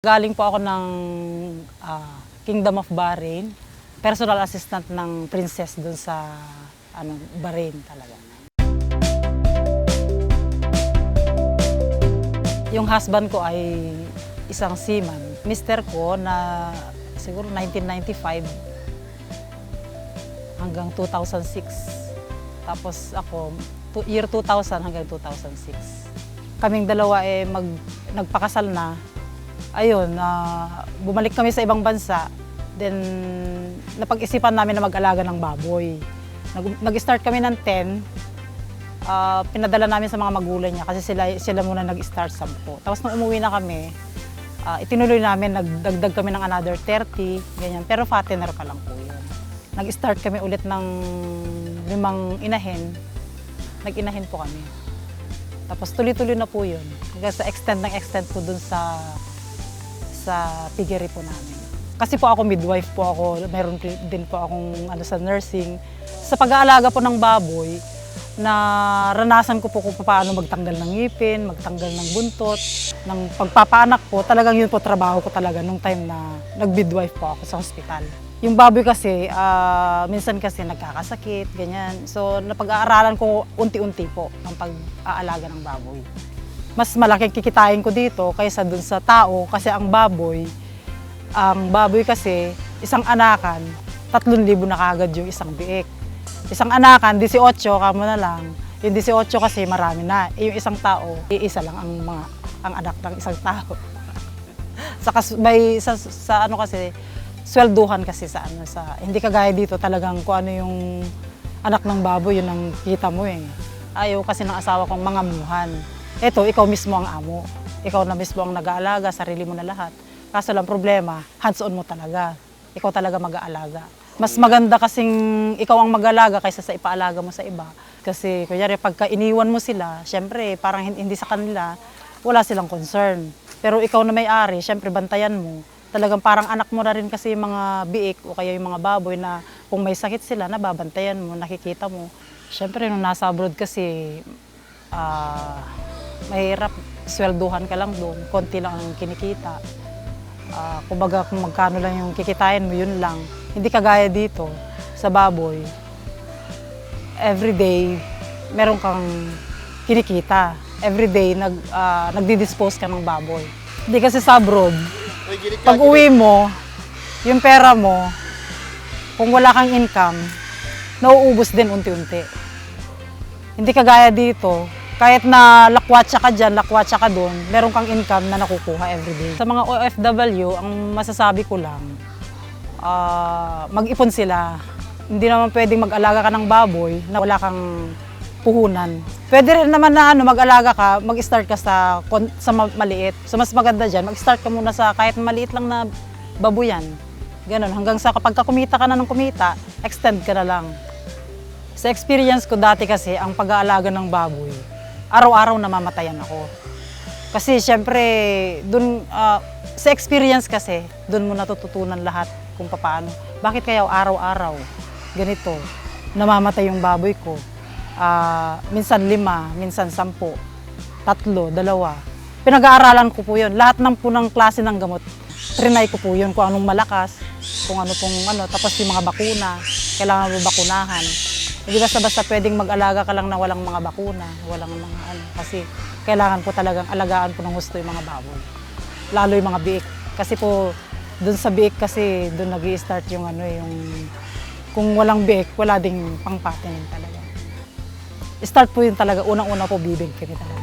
Galing po ako ng ah, Kingdom of Bahrain. Personal assistant ng princess doon sa ano, Bahrain talaga. Yung husband ko ay isang seaman. Mister ko na siguro 1995 hanggang 2006. Tapos ako, year 2000 hanggang 2006. Kaming dalawa eh mag, nagpakasal na. Ayun, na bumalik kami sa ibang bansa. Then, napag-isipan namin na mag-alaga ng baboy. Nag- Nag-start kami ng 10. Ah, pinadala namin sa mga magulang niya kasi sila, sila muna nag-start 10. Tapos nung umuwi na kami, ah, itinuloy namin, nagdagdag kami ng another 30, ganyan. Pero fattener ka lang po yun. Nag-start kami ulit ng limang inahin. Nag-inahin po kami. Tapos tuloy-tuloy na po yun. Hanggang sa extend ng extend po dun sa sa piggery po namin. Kasi po ako midwife po ako, meron din po akong ano sa nursing. Sa pag-aalaga po ng baboy, na ranasan ko po kung paano magtanggal ng ngipin, magtanggal ng buntot, ng pagpapaanak po, talagang yun po trabaho ko talaga nung time na nag-midwife po ako sa hospital. Yung baboy kasi, ah, minsan kasi nagkakasakit, ganyan. So, napag-aaralan ko unti-unti po ang pag-aalaga ng baboy mas malaking kikitain ko dito kaysa dun sa tao kasi ang baboy, ang baboy kasi isang anakan, 3,000 na kagad yung isang biik. Isang anakan, 18, kamo na lang. Yung 18 kasi marami na. Eh, yung isang tao, iisa lang ang mga ang anak ng isang tao. sa, may, sa, sa ano kasi, swelduhan kasi sa ano sa hindi kagaya dito talagang kung ano yung anak ng baboy yun ang kita mo eh. Ayaw kasi ng asawa kong mga muhan. Ito, ikaw mismo ang amo. Ikaw na mismo ang nag-aalaga, sarili mo na lahat. Kaso lang problema, hands-on mo talaga. Ikaw talaga mag-aalaga. Mas maganda kasing ikaw ang mag-alaga kaysa sa ipaalaga mo sa iba. Kasi kunyari pagka iniwan mo sila, syempre parang hin- hindi sa kanila, wala silang concern. Pero ikaw na may-ari, syempre bantayan mo. Talagang parang anak mo na rin kasi yung mga biik o kaya yung mga baboy na kung may sakit sila, nababantayan mo, nakikita mo. Syempre nung nasa abroad kasi, ah, mahirap, swelduhan ka lang doon, konti lang ang kinikita. Ah, kumbaga kung magkano lang yung kikitain mo, yun lang. Hindi kagaya dito sa baboy. Everyday, meron kang kinikita. Everyday, nag, ah, nagdi-dispose ka ng baboy. Hindi kasi sa abroad, pag uwi mo, yung pera mo, kung wala kang income, nauubos din unti-unti. Hindi kagaya dito, kahit na lakwatsa ka dyan, lakwatsa ka doon, meron kang income na nakukuha everyday. Sa mga OFW, ang masasabi ko lang, ah, mag-ipon sila. Hindi naman pwedeng mag-alaga ka ng baboy na wala kang puhunan. Pwede rin naman na ano, mag-alaga ka, mag-start ka sa, sa ma- maliit. So mas maganda dyan, mag-start ka muna sa kahit maliit lang na babuyan. Ganon, hanggang sa kapag ka kumita ka na ng kumita, extend ka na lang. Sa experience ko dati kasi, ang pag-aalaga ng baboy, araw-araw namamatayan ako. Kasi syempre, dun, ah, sa experience kasi, dun mo natututunan lahat kung paano. Bakit kaya araw-araw, ganito, namamatay yung baboy ko. Ah, minsan lima, minsan sampo, tatlo, dalawa. Pinag-aaralan ko po yun. Lahat ng punang klase ng gamot, trinay ko po yun kung anong malakas, kung ano pong ano, tapos yung mga bakuna, kailangan mo bakunahan. Hindi basta-basta pwedeng mag-alaga ka lang na walang mga bakuna, walang mga ano, kasi kailangan po talagang alagaan po ng gusto yung mga baboy. Lalo yung mga biik. Kasi po, dun sa biik kasi, dun nag start yung ano, yung kung walang biik, wala ding pangpatining talaga. Start po yun talaga, unang-una po bibig kami talaga.